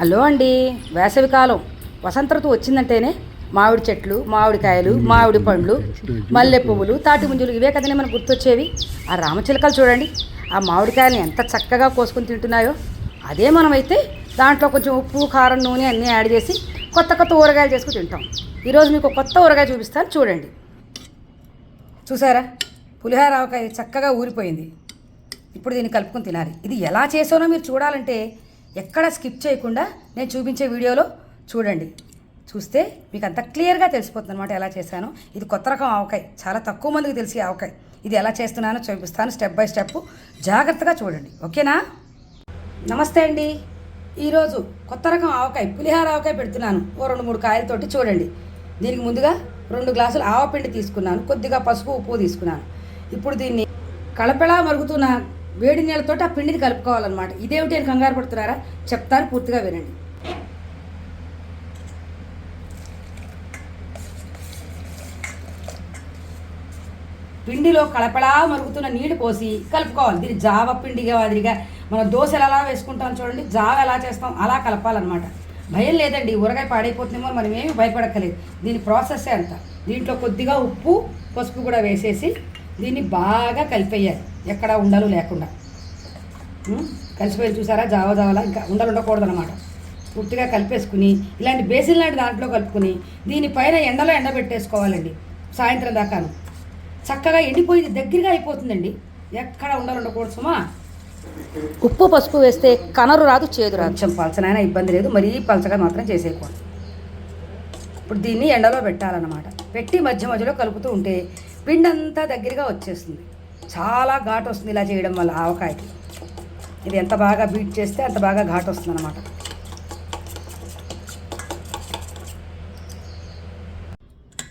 Hello అండి. వేసవికాలం వసంత ఋతువు వచ్చిందంటేనే మామిడి చెట్లు మామిడికాయలు మామిడి పండ్లు మల్లె పువ్వులు తాటి ముంజులు ఇవే కదండి మనకు గుర్తొచ్చేవి. ఆ రామచిలకలు చూడండి. ఆ మామిడికాయలను ఎంత చక్కగా కోసుకొని తింటున్నాయో. అదే మనమైతే దాంట్లో కొంచెం ఉప్పు కారం నూనె అన్నీ యాడ్ చేసి కొత్త కొత్త ఊరగాయలు చేసుకుని తింటాం. ఈరోజు మీకు కొత్త ఊరగాయ చూపిస్తాను. చూడండి. చూసారా? పులిహార ఆవకాయ చక్కగా ఊరిపోయింది. ఇప్పుడు దీన్ని కలుపుకొని తినాలి. ఇది ఎలా చేసానో మీరు చూడాలంటే ఎక్కడ స్కిప్ చేయకుండా నేను చూపించే వీడియోలో చూడండి. చూస్తే మీకు అంత క్లియర్గా తెలిసిపోతుంది అనమాట ఎలా చేశాను. ఇది కొత్త రకం ఆవకాయ. చాలా తక్కువ మందికి తెలిసి ఆవకాయ. ఇది ఎలా చేస్తున్నానో చూపిస్తాను స్టెప్ బై స్టెప్. జాగ్రత్తగా చూడండి. ఓకేనా? నమస్తే అండి. ఈరోజు కొత్త రకం ఆవకాయ పులిహార ఆవకాయ పెడుతున్నాను. ఓ రెండు మూడు కాయలతోటి చూడండి. దీనికి ముందుగా రెండు గ్లాసులు ఆవపిండి తీసుకున్నాను. కొద్దిగా పసుపు ఉప్పు తీసుకున్నాను. ఇప్పుడు దీన్ని కలపెలా మరుగుతున్న వేడి నీళ్ళతో ఆ పిండిని కలుపుకోవాలన్నమాట. ఇదేమిటి అని కంగారు పడుతున్నారా? చెప్తారు పూర్తిగా వినండి. పిండిలో కలపలా మరుగుతున్న నీళ్ళు పోసి కలుపుకోవాలి. దీన్ని జావ పిండిగా మాదిరిగా మనం దోశలు ఎలా వేసుకుంటాం చూడండి. జావ ఎలా చేస్తాం అలా కలపాలన్నమాట. భయం లేదండి. ఊరగాయ పాడైపోతుందేమో మనం ఏమి భయపడక్కలేదు దీని ప్రాసెస్సే అంత. దీంట్లో కొద్దిగా ఉప్పు పసుపు కూడా వేసేసి దీన్ని బాగా కలిపేయాలి. ఎక్కడ ఉండలు లేకుండా? కలిసిపోయి చూసారా? జావ జావలా ఇంకా ఉండలు ఉండకూడదు అనమాట పూర్తిగా కలిపేసుకుని ఇలాంటి బేసిన్ లాంటి దాంట్లో కలుపుకుని దీనిపైన ఎండలో ఎండ పెట్టేసుకోవాలండి సాయంత్రం దాకాను. చక్కగా ఎండిపోయింది దగ్గరగా అయిపోతుందండి. ఎక్కడ ఉండాలి ఉండకూడదు సుమా ఉప్పు పసుపు వేస్తే కనరు రాదు చేదు రాదు. కొంచెం పలచనైనా ఇబ్బంది లేదు మరీ పలచగా మాత్రం చేసేయకూడదు. ఇప్పుడు దీన్ని ఎండలో పెట్టాలన్నమాట. పెట్టి మధ్య మధ్యలో కలుపుతూ ఉంటే పిండి అంతా దగ్గరగా వచ్చేస్తుంది. చాలా ఘాటు వస్తుంది ఇలా చేయడం వల్ల ఆవకాయకి. ఇది ఎంత బాగా బీట్ చేస్తే అంత బాగా ఘాటు వస్తుంది అనమాట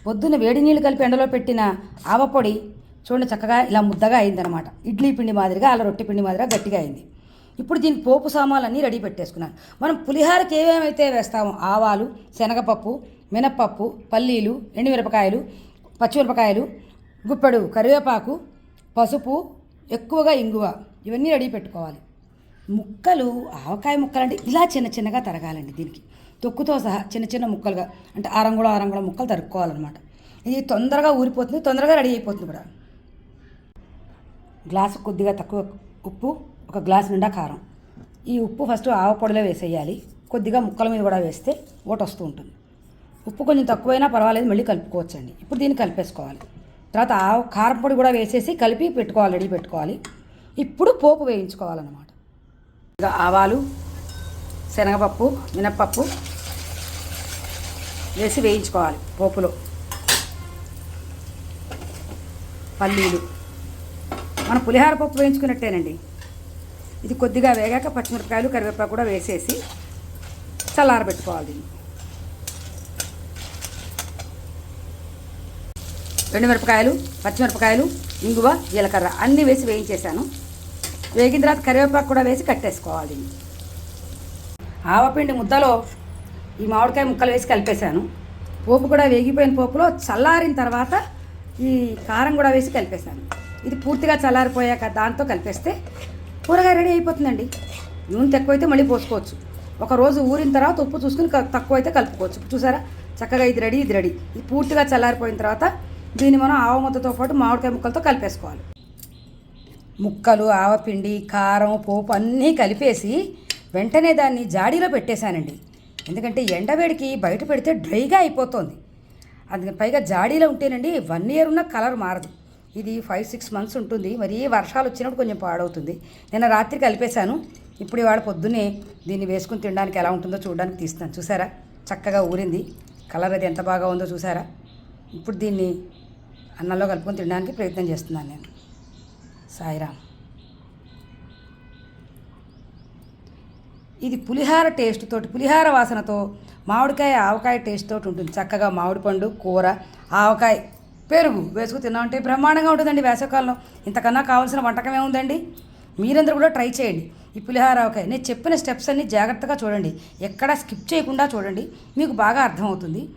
పొద్దున్న వేడి నీళ్ళు కలిపి ఎండలో పెట్టిన ఆవపొడి చూడండి చక్కగా ఇలా ముద్దగా అయిందనమాట ఇడ్లీ పిండి మాదిరిగా అలా రొట్టె పిండి మాదిరిగా గట్టిగా అయింది. ఇప్పుడు దీని పోపు సామాన్లన్నీ రెడీ పెట్టేసుకున్నాను. మనం పులిహారకి ఏమేమైతే వేస్తామో ఆవాలు శనగపప్పు మినప్పప్పు పల్లీలు ఎండుమిరపకాయలు పచ్చిమిరపకాయలు గుప్పెడు కరివేపాకు పసుపు ఎక్కువగా ఇంగువ ఇవన్నీ రెడీ పెట్టుకోవాలి. ముక్కలు ఆవకాయ ముక్కలు అంటే ఇలా చిన్న చిన్నగా తరగాలండి దీనికి. తొక్కుతో సహా చిన్న చిన్న ముక్కలుగా అంటే ఆరంగుళం ఆరంగుళం ముక్కలు తరుక్కోవాలన్నమాట. ఇది తొందరగా ఊరిపోతుంది తొందరగా రెడీ అయిపోతుంది కూడా. గ్లాసు కొద్దిగా తక్కువ ఉప్పు ఒక గ్లాస్ నిండా కారం. ఈ ఉప్పు ఫస్ట్ ఆవ పొడిలో వేసేయాలి. కొద్దిగా ముక్కల మీద కూడా వేస్తే ఓట వస్తూ ఉంటుంది. ఉప్పు కొంచెం తక్కువైనా పర్వాలేదు మళ్ళీ కలుపుకోవచ్చండి. ఇప్పుడు దీన్ని కలిపేసుకోవాలి. తర్వాత ఆవ కూడా వేసేసి కలిపి పెట్టుకోవాలి రెడీ పెట్టుకోవాలి. ఇప్పుడు పోపు వేయించుకోవాలన్నమాట. ఇంకా ఆవాలు శనగపప్పు మినప్పప్పు వేసి వేయించుకోవాలి పోపులో. పల్లీలు. మన పులిహార పప్పు వేయించుకున్నట్టేనండి. ఇది కొద్దిగా వేగాక పచ్చిమిరపకాయలు కరివేపాకు కూడా వేసేసి చల్లారబెట్టుకోవాలి దీన్ని. ఎండుమిరపకాయలు పచ్చిమిరపకాయలు ఇంగువ జీలకర్ర అన్నీ వేసి వేయించేసాను వేగిన తర్వాత కరివేపాకు కూడా వేసి కట్టేసుకోవాలి. ఆవపిండి ముద్దలో ఈ మామిడికాయ ముక్కలు వేసి కలిపేశాను. పోపు కూడా వేగిపోయిన పోపులో చల్లారిన తర్వాత ఈ కారం కూడా వేసి కలిపేశాను. ఇది పూర్తిగా చల్లారిపోయాక దాంతో కలిపేస్తే కూరగాయ రెడీ అయిపోతుందండి. నూనె తక్కువైతే మళ్ళీ పోసుకోవచ్చు. ఒక రోజు ఊరిన తర్వాత ఉప్పు చూసుకుని తక్కువ అయితే కలుపుకోవచ్చు. చూసారా? చక్కగా ఇది రెడీ ఇది రెడీ. ఇది పూర్తిగా చల్లారిపోయిన తర్వాత దీన్ని మనం ఆవ ముద్దతో పాటు మామిడికాయ ముక్కలతో కలిపేసుకోవాలి. ముక్కలు ఆవపిండి కారం పోపు అన్నీ కలిపేసి వెంటనే దాన్ని జాడీలో పెట్టేశానండి. ఎందుకంటే ఎండవేడికి బయట పెడితే డ్రైగా అయిపోతుంది. అది పైగా జాడీలో ఉంటేనండి వన్ ఇయర్ ఉన్న కలర్ మారదు. ఇది ఫైవ్ సిక్స్ మంత్స్ ఉంటుంది. మరి వర్షాలు వచ్చినప్పుడు కొంచెం పాడవుతుంది. నిన్న రాత్రి కలిపేశాను. ఇప్పుడు ఇవాళ పొద్దున్నే దీన్ని వేసుకుని తినడానికి ఎలా ఉంటుందో చూడడానికి తీస్తాను చూసారా? చక్కగా ఊరింది. కలర్ అది ఎంత బాగా ఉందో చూసారా? ఇప్పుడు దీన్ని అన్నంలో కలుపుకొని తినడానికి ప్రయత్నం చేస్తున్నాను నేను. సాయిరామ్. ఇది పులిహార టేస్ట్ తోటి పులిహార వాసనతో మామిడికాయ ఆవకాయ టేస్ట్ తోటి ఉంటుంది. చక్కగా మామిడి పండు కూర ఆవకాయ పెరుగు వేసుకు తిన్నామంటే బ్రహ్మాండంగా ఉంటుందండి వేసవకాలంలో. ఇంతకన్నా కావాల్సిన వంటకం ఏముందండి? మీరందరూ కూడా ట్రై చేయండి. ఈ పులిహార ఆవకాయ. నేను చెప్పిన స్టెప్స్ అన్ని జాగ్రత్తగా చూడండి. ఎక్కడా స్కిప్ చేయకుండా చూడండి. మీకు బాగా అర్థమవుతుంది.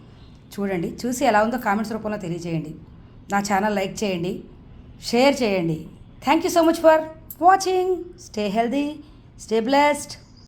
చూడండి. చూసి ఎలా ఉందో కామెంట్స్ రూపంలో తెలియజేయండి. నా ఛానల్ లైక్ చేయండి షేర్ చేయండి. Thank you so much for watching stay healthy stay blessed